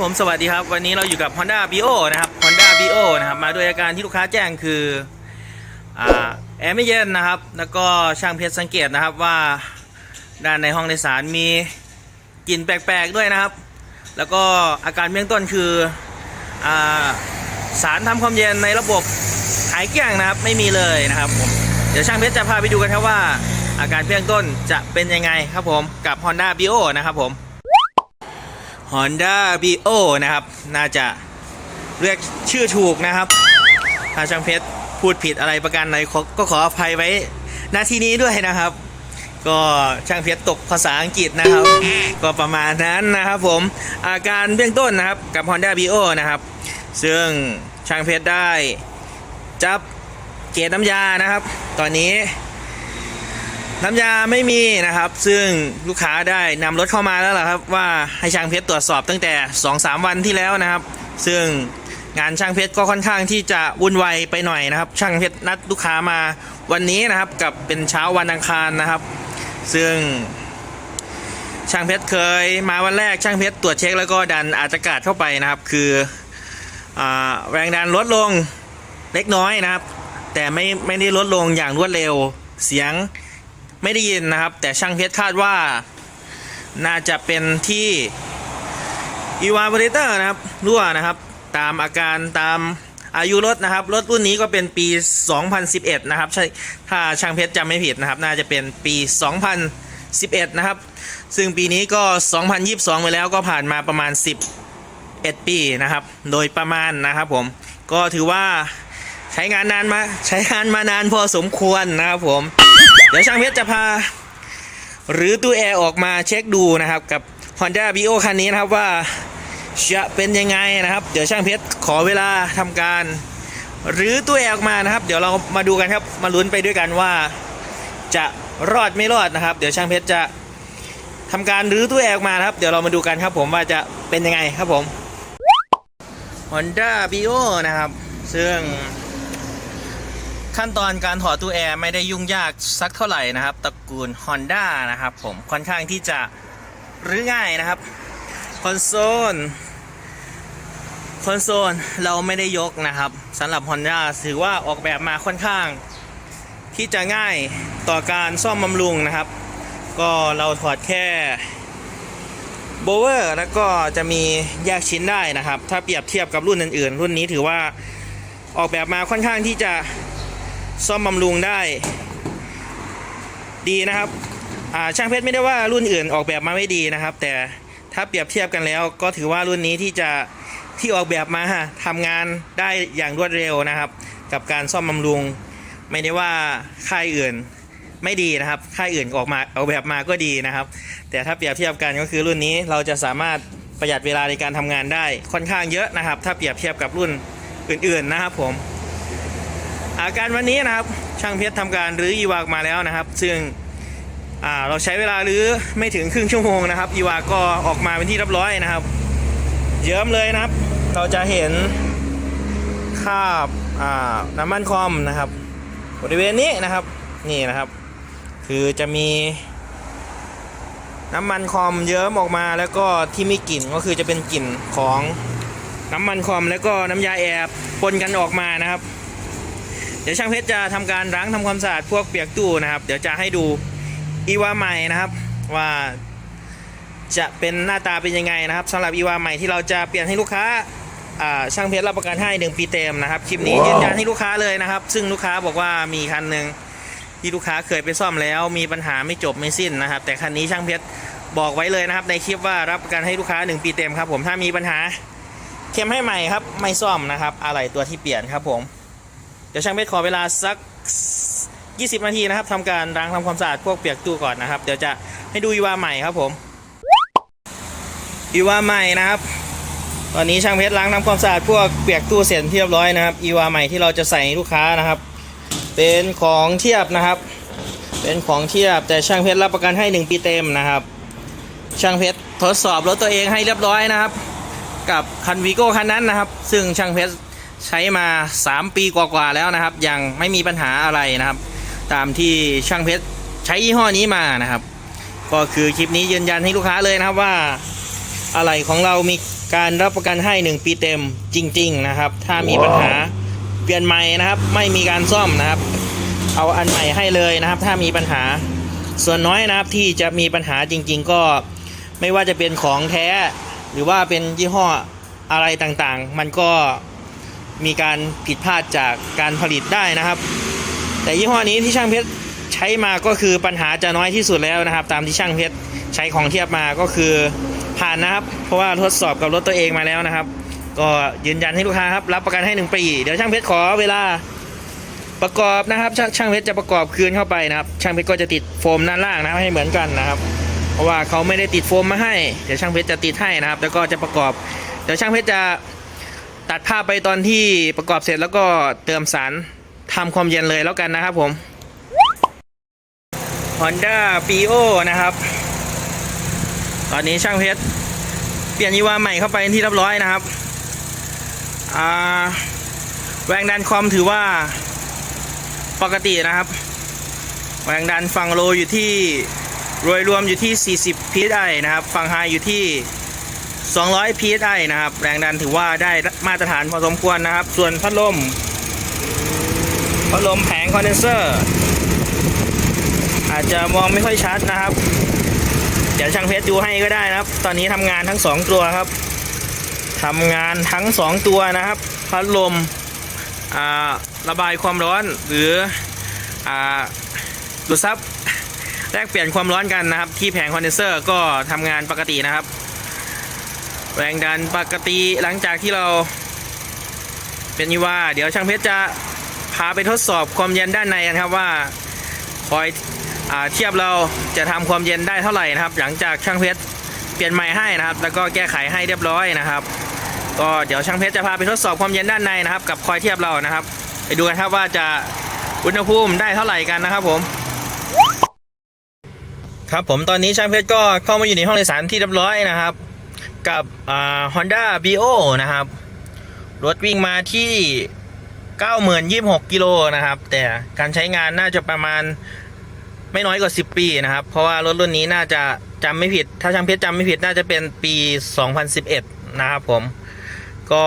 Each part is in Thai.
ผมสวัสดีครับ วันนี้เราอยู่กับ Honda Bio นะครับ Honda Bio นะครับ มาด้วยอาการที่ลูกค้าแจ้งคืออ่าแอร์ไม่เย็นนะครับ แล้วก็ช่างเพชรสังเกตนะครับว่าด้านในห้องโดยสารมีกลิ่นแปลกๆด้วยนะครับ แล้วก็อาการเบื้องต้นคืออ่าสารทำความเย็นในระบบหายเกลี้ยงนะครับ ไม่มีเลยนะครับผมเดี๋ยวช่างเพชรจะพาไปดูกันครับว่า อาการเบื้องต้นจะเป็นยังไงครับผมกับ Honda Bio นะครับผม Honda Bio นะครับ น่าจะเรียกชื่อถูกนะครับ ถ้าช่างเพชรพูดผิดอะไรประการใดก็ขออภัยไว้หน้าที่นี้ด้วยนะครับ ก็ช่างเพชรตกภาษาอังกฤษนะครับ ก็ประมาณนั้นนะครับผม อาการเบื้องต้นนะครับกับ Honda Bio นะครับ ซึ่งช่างเพชรได้จับเกรดน้ำยานะครับ ตอนนี้ น้ำยาไม่มีนะครับ ซึ่งลูกค้าได้นำรถเข้ามาแล้วล่ะครับ ว่าให้ช่างเพชรตรวจสอบตั้งแต่ 2-3 วันที่แล้วนะครับ ซึ่งงานช่างเพชรก็ค่อนข้างที่จะวุ่นวายไปหน่อยนะครับ ช่างเพชรนัดลูกค้ามาวันนี้นะครับกับเป็นเช้าวันอังคารนะครับ ซึ่งช่างเพชรเคยมาวันแรกช่างเพชรตรวจเช็คแล้วก็ดันอาจกาดเข้าไปนะครับ คืออแรงดันลดลงเล็กน้อยนะครับ แต่ไม่ไม่ได้ลดลงอย่างรวดเร็วเสียง ไม่ได้ยินนะครับ แต่ช่างเพชรคาดว่า น่าจะเป็นที่ e v a p o r a t o r นะครับรั่วนะครับ ตามอาการตามอายุรถนะครับ รถรุ่นนี้ก็เป็นปี 2011 นะครับใช่ถ้าช่างเพชรจำไม่ผิดนะครับ น่าจะเป็นปี 2011 นะครับ ซึ่งปีนี้ก็ 2022 ไปแล้วก็ผ่านมาประมาณ 11 ปีนะครับ โดยประมาณนะครับผมก็ถือว่าใช้งานนานมาใช้งานมานานพอสมควรนะครับผม เดี๋ยวช่างเพชรจะพา หรือตู้แอร์ออกมาเช็คดูนะครับกับ Honda Bio คันนี้นะครับว่าจะเป็นยังไงนะครับ เดี๋ยวช่างเพชรขอเวลาทำการ หรือตู้แอร์ออกมานะครับ เดี๋ยวเรามาดูกันครับมาลุ้นไปด้วยกันว่า จะรอดไม่รอดนะครับ เดี๋ยวช่างเพชรจะทำการรื้อตู้แอร์ออกมาครับ เดี๋ยวเรามาดูกันครับผมว่าจะเป็นยังไงครับผม Honda Bio นะครับ ซึ่ง ขั้นตอนการถอดตู้แอร์ไม่ได้ยุ่งยากสักเท่าไหร่นะครับตระกูล Honda นะครับผมค่อนข้างที่จะรื้อง่ายนะครับคอนโซลคอนโซลเราไม่ได้ยกนะครับสำหรับ Honda ถือว่าออกแบบมาค่อนข้าง ที่จะง่ายต่อการซ่อมบำรุงนะครับ ก็เราถอดแค่โบเวอร์แล้วก็จะมีแยกชิ้นได้นะครับ ถ้าเปรียบเทียบกับรุ่นอื่นๆ รุ่นนี้ถือว่าออกแบบมาค่อนข้างที่จะ ซ่อมบำรุงได้ ดีนะครับช่างเพชรไม่ได้ว่ารุ่นอื่นออกแบบมาไม่ดีนะครับ แต่ถ้าเปรียบเทียบกันแล้ว ก็ถือว่ารุ่นนี้ที่จะที่ออกแบบมาทำงานได้อย่างรวดเร็วนะครับ กับการซ่อมบำรุง ไม่ได้ว่าค่ายอื่นไม่ดีนะครับ ค่ายอื่นออกมาออกแบบมาก็ดีนะครับ แต่ถ้าเปรียบเทียบกันก็คือรุ่นนี้เราจะสามารถประหยัดเวลาในการทำงานได้ค่อนข้างเยอะนะครับ ถ้าเปรียบเทียบกับรุ่นอื่นๆนะครับผมาการวันนี้นะครับช่างเพชรทำการรื้ออีวากมาแล้วนะครับ ซึ่งเราใช้เวลารื้อไม่ถึงครึ่งชั่วโมงนะครับ อีวากก็ออกมาเป็นที่เรียบร้อยนะครับ เยิ้มเลยนะครับ เราจะเห็นคราบาน้ำมันคอมนะครับ บริเวณนี้นะครับนี่นะครับ คือจะมีน้ำมันคอมเยิ้มออกมาแล้วก็ที่มีกลิ่นก็คือจะเป็นกลิ่นของน้ำมันคอมแล้วก็น้ำยาแอร์ปนกันออกมานะครับ เดี๋ยวช่างเพชรจะทำการล้างทำความสะอาดพวกเปียกตู้นะครับ เดี๋ยวจะให้ดูอีวาใหม่นะครับว่าจะเป็นหน้าตาเป็นยังไงนะครับสำหรับอีวาใหม่ที่เราจะเปลี่ยนให้ลูกค้าอ่าช่างเพชรรับประกันให้หนึ่งปีเต็มนะครับคลิปนี้ยืนยันให้ลูกค้าเลยนะครับ ซึ่งลูกค้าบอกว่ามีคันหนึ่งที่ลูกค้าเคยไปซ่อมแล้วมีปัญหาไม่จบไม่สิ้นนะครับ แต่คันนี้ช่างเพชรบอกไว้เลยนะครับ ในคลิปว่ารับประกันให้ลูกค้าหนึ่งปีเต็มครับผมถ้ามีปัญหาเข็มให้ใหม่ครับไม่ซ่อมนะครับ อะไรตัวที่เปลี่ยนครับผม เดี๋ยวช่างเพชรขอเวลาสัก 20 นาทีนะครับทำการล้างทำความสะอาดพวกเปียกตู้ก่อนนะครับ เดี๋ยวจะให้ดูอีวาใหม่ครับผมอีวาใหม่นะครับ ตอนนี้ช่างเพชรล้างทำความสะอาดพวกเปียกตู้เสร็จเรียบร้อยนะครับอีวาใหม่ที่เราจะใส่ให้ลูกค้านะครับ เป็นของเทียบนะครับ เป็นของเทียบแต่ช่างเพชรรับประกันให้ 1 ปีเต็มนะครับ ช่างเพชรทดสอบรถตัวเองให้เรียบร้อยนะครับ กับคันวีโก้คันนั้นนะครับ ซึ่งช่างเพชร ใช้มา 3 ปีกว่าๆแล้วนะครับ ยังไม่มีปัญหาอะไรนะครับ ตามที่ช่างเพชรใช้ยี่ห้อนี้มานะครับ ก็คือคลิปนี้ยืนยันให้ลูกค้าเลยนะครับว่าอะไรของเรามีการรับประกันให้ 1 ปีเต็มจริง ๆ นะครับ ถ้ามีปัญหาเปลี่ยนใหม่นะครับ ไม่มีการซ่อมนะครับ เอาอันใหม่ให้เลยนะครับ ถ้ามีปัญหาส่วนน้อยนะครับที่จะมีปัญหาจริง ๆ ก็ไม่ว่าจะเป็นของแท้ หรือว่าเป็นยี่ห้ออะไรต่างๆ มันก็ มีการผิดพลาดจากการผลิตได้นะครับ แต่ยี่ห้อนี้ที่ช่างเพชรใช้มาก็คือปัญหาจะน้อยที่สุดแล้วนะครับ ตามที่ช่างเพชรใช้ของเทียบมาก็คือผ่านนะครับ เพราะว่าทดสอบกับรถตัวเองมาแล้วนะครับ ก็ยืนยันให้ลูกค้าครับรับประกันให้หนึ่งปีเดี๋ยวช่างเพชรขอเวลาประกอบนะครับช่างช่างเพชรจะประกอบคืนเข้าไปนะครับ ช่างเพชรก็จะติดโฟมด้านล่างนะครับให้เหมือนกันนะครับ เพราะว่าเขาไม่ได้ติดโฟมมาให้ เดี๋ยวช่างเพชรจะติดให้นะครับ แล้วก็จะประกอบ เดี๋ยวช่างเพชรจะ ตัดภาพไปตอนที่ประกอบเสร็จแล้วก็เติมสารทำความเย็นเลยแล้วกันนะครับผม Honda p i o นะครับ ตอนนี้ช่างเพชร เปลี่ยนยีวาใหม่เข้าไปที่เรียบร้อยนะครับอ่าแรงดันคอมถือว่าปกตินะครับ แรงดันฝั่งโลอยู่ที่โดยรวมอยู่ที่ 40 psi นะครับ ฝั่งไฮอยู่ที่ 200 psi นะครับ แรงดันถือว่าได้มาตรฐานพอสมควรนะครับ ส่วนพัดลม พัดลมแผงคอนเดนเซอร์ อาจจะมองไม่ค่อยชัดนะครับ เดี๋ยวช่างเพชรดูให้ก็ได้นะครับ ตอนนี้ทำงานทั้ง 2 ตัวครับทำงานทั้ง 2 ตัวนะครับ พัดลมระบายความร้อนหรืออดูดซับแลกเปลี่ยนความร้อนกันนะครับ ที่แผงคอนเดนเซอร์ก็ทำงานปกตินะครับ แรงดันปกติหลังจากที่เรา เป็นอยี่ว่า เดี๋ยวช่างเพชรจะพาไปทดสอบความเย็นด้านในกันครับว่าคอยอเทียบเราจะทำความเย็นได้เท่าไหร่นะครับ หลังจากช่างเพชรเปลี่ยนใหม่ให้นะครับ แล้วก็แก้ไขให้เรียบร้อยนะครับ ก็เดี๋ยวช่างเพชรจะพาไปทดสอบความเย็นด้านในนะครับ กับคอยเทียบเรานะครับ ไปดูกันครับว่าจะอุณหภูมิได้เท่าไหร่กันนะครับผม ครับผมตอนนี้ช่างเพชรก็เข้ามาอยู่ในห้องโดยสารที่เรียบร้อยนะครับ กับฮอ่า Honda BO นะครับ รถวิ่งมาที่ 9,026 กิโลนะครับ แต่การใช้งานน่าจะประมาณไม่น้อยกว่า 10 ปีนะครับ เพราะว่ารถรุ่นนี้น่าจะจำไม่ผิด ถ้าช่างเพชรจำไม่ผิดน่าจะเป็นปี 2011 นะครับผม ก็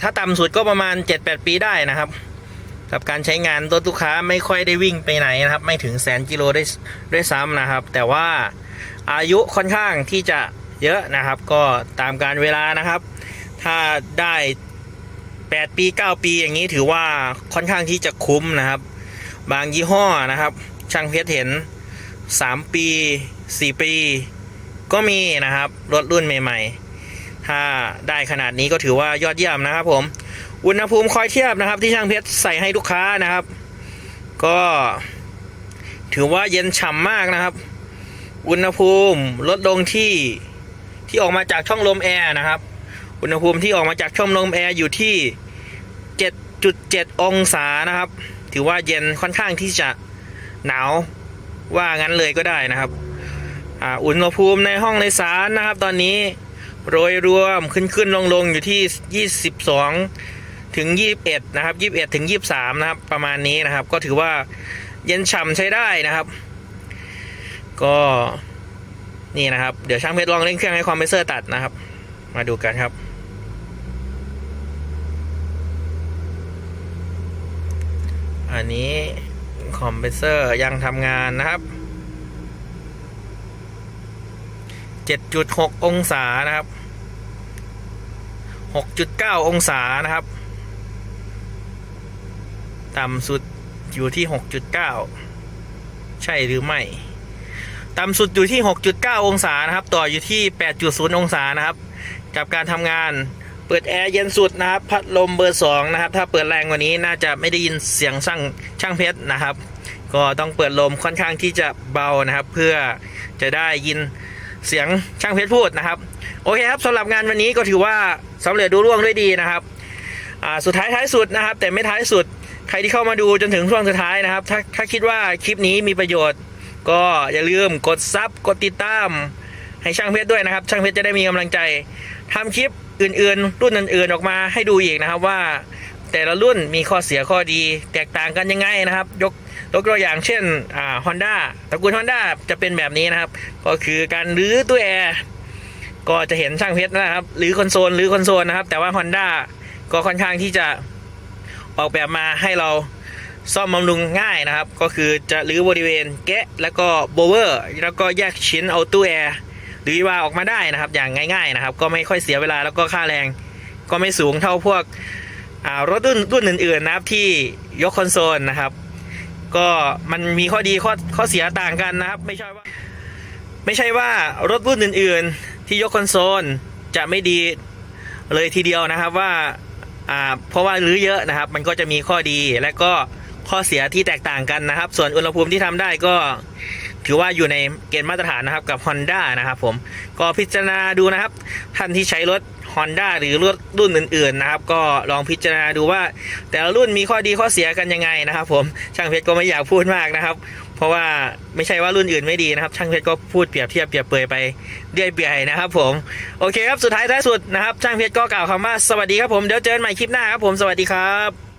ถ้าต่ำสุดก็ประมาณ 7-8 ปีได้นะครับ กับการใช้งานรถลูกค้าไม่ค่อยได้วิ่งไปไหนนะครับ ไม่ถึงแสนกิโลได้ด้วยซ้ำนะครับ แต่ว่าอายุค่อนข้างที่จะ เยอะนะครับ ก็ตามการเวลานะครับ ถ้าได้ 8 ปี 9 ปีอย่างนี้ถือว่าค่อนข้างที่จะคุ้มนะครับ บางยี่ห้อนะครับ ช่างเพชรเห็น 3 ปี 4 ปี ก็มีนะครับรถรุ่นใหม่ ๆ ถ้าได้ขนาดนี้ก็ถือว่ายอดเยี่ยมนะครับผมอุณหภูมิคอยเทียบนะครับ ที่ช่างเพชรใส่ให้ลูกค้านะครับ ก็ถือว่าเย็นฉ่ำมากนะครับ อุณหภูมิลดลงที่ ที่ออกมาจากช่องลมแอร์นะครับ อุณหภูมิที่ออกมาจากช่องลมแอร์อยู่ที่ 7.7 องศานะครับ ถือว่าเย็นค่อนข้างที่จะหนาวว่างั้นเลยก็ได้นะครับอ่าอุณหภูมิในห้องในสารนะครับ ตอนนี้โดยรวมขึ้นขึ้นลงลงอยู่ที่ 22 ถึง 21 นะครับ 21 ถึง 23 นะครับ ประมาณนี้นะครับ ก็ถือว่าเย็นฉ่ำใช้ได้นะครับ ก็ นี่นะครับ เดี๋ยวช่างเพชรลองเร่งเครื่องให้คอมเพรสเซอร์ตัดนะครับ มาดูกันครับ อันนี้คอมเพรสเซอร์ยังทำงานนะครับ7.6 องศานะครับ 6.9 องศานะครับ ต่ำสุดอยู่ที่ 6.9 ใช่หรือไม่ ต่ำสุดอยู่ที่ 6.9 องศานะครับ ต่ออยู่ที่ 8.0 องศานะครับ กับการทำงานเปิดแอร์เย็นสุดนะครับ พัดลมเบอร์ 2 นะครับ ถ้าเปิดแรงกว่านี้น่าจะไม่ได้ยินเสียงช่างช่างเพชรนะครับ ก็ต้องเปิดลมค่อนข้างที่จะเบานะครับ เพื่อจะได้ยินเสียงช่างเพชรพูดนะครับ โอเคครับสำหรับงานวันนี้ก็ถือว่าสำเร็จดูร่วงด้วยดีนะครับอ่าสุดท้ายท้ายสุดนะครับ แต่ไม่ท้ายสุดใครที่เข้ามาดูจนถึงช่วงสุดท้ายนะครับ ถ้าถ้าคิดว่าคลิปนี้มีประโยชน์ ก็อย่าลืมกดซับกดติดตาม ให้ช่างเพชรด้วยนะครับ ช่างเพชรจะได้มีกำลังใจทำคลิปอื่นๆ รุ่นอื่นๆออกมาให้ดูอีกนะครับว่า แต่ละรุ่นมีข้อเสียข้อดี แตกต่างกันยังไงนะครับ ยกยกตัวอย่างเช่นอ่าฮอนด้าตระกูลฮอนด้าจะเป็นแบบนี้นะครับ ก็คือการรื้อตัวแอร์ก็จะเห็นช่างเพชรนะครับหรือคอนโซลหรือคอนโซลนะครับ แต่ว่า Honda ก็ค่อนข้างที่จะออกแบบมาให้เรา ซ่อมบำรุงง่ายนะครับ ก็คือจะรื้อบริเวณแกะแล้วก็โบเวอร์แล้วก็แยกชิ้นเอาตู้แอร์หรือว่าออกมาได้นะครับ อย่างง่าย ๆนะครับ ก็ไม่ค่อยเสียเวลาแล้วก็ค่าแรง ก็ไม่สูงเท่าพวกรถรุ่นรุ่นอื่นๆนะครับที่ยกคอนโซลนะครับ ก็มันมีข้อดีข้อข้อเสียต่างกันนะครับ ไม่ใช่ว่า ไม่ใช่ว่ารถรุ่นอื่น ๆ ที่ยกคอนโซลจะไม่ดีเลยทีเดียวนะครับว่าเพราะว่ารื้อเยอะนะครับ มันก็จะมีข้อดีและก็ ข้อเสียที่แตกต่างกันนะครับ ส่วนอุณหภูมิที่ทำได้ก็ถือว่าอยู่ในเกณฑ์มาตรฐานนะครับกับ Honda นะครับผมก็พิจารณาดูนะครับ ท่านที่ใช้รถ Honda หรือรถรุ่นอื่น ๆ นะครับ ก็ลองพิจารณาดูว่า แต่ละรุ่นมีข้อดีข้อเสียกันยังไงนะครับ ผมช่างเพชรก็ไม่อยากพูดมากนะครับ เพราะว่าไม่ใช่ว่ารุ่นอื่นไม่ดีนะครับ ช่างเพชรก็พูดเปรียบเทียบเปรียบเปยไปเรื่อยเปื่อยนะครับ ผมโอเคครับสุดท้ายท้ายสุดนะครับ ช่างเพชรก็กล่าวคำว่าสวัสดีครับผมเดี๋ยวเจอกันใหม่คลิปหน้าครับผมสวัสดีครับ